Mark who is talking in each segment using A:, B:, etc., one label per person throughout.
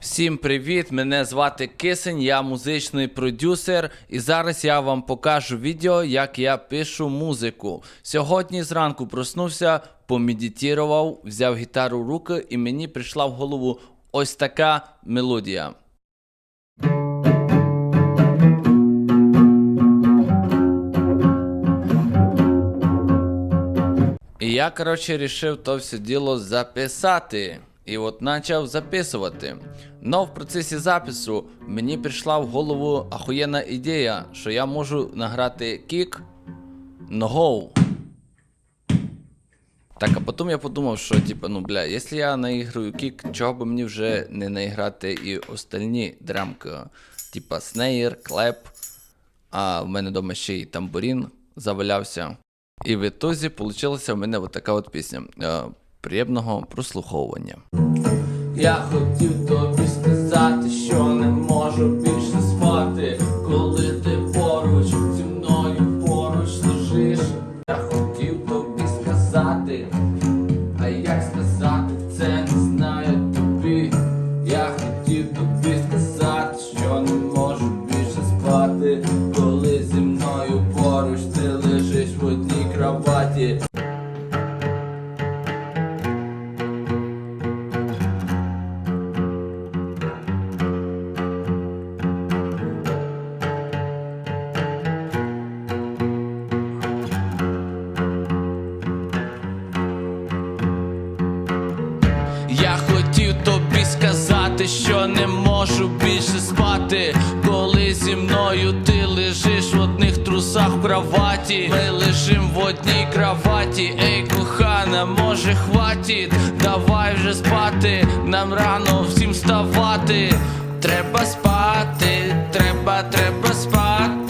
A: Всім привіт! Мене звати Кисень, я музичний продюсер, і зараз я вам покажу відео, як я пишу музику. Сьогодні зранку проснувся, помедитував, взяв гітару в руки, і мені прийшла в голову ось така мелодія. І я, коротше, рішив то все діло записати. І от почав записувати. Но в процесі запису мені прийшла в голову ахуєнна ідея, що я можу награти кік ногою. Так, а потім я подумав, що типу, ну бля, якщо я наіграю кік, чого би мені вже не наіграти і остальні драмки, типа снейр, клеп, а в мене вдома ще й тамбурін завалявся. І в ітозі получилася в мене от така от пісня. Приємного прослуховування. Я хотів тобі сказати, що не можу більше спати, коли ти поруч зі мною поруч лежиш. Я хотів тобі сказати, а як сказати це не знаю тобі. Я хотів тобі сказати, що не можу більше спати, коли зі мною Я хотів тобі сказати, що не можу більше спати, коли зі мною ти лежиш в одних трусах в кроваті. Ми лежим в одній кроваті. Ей, кохана, може хватить, давай вже спати. Нам рано всім вставати. Треба спати, треба, треба спати.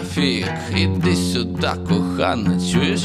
A: Нафіг, іди сюди, кохана, чуєш?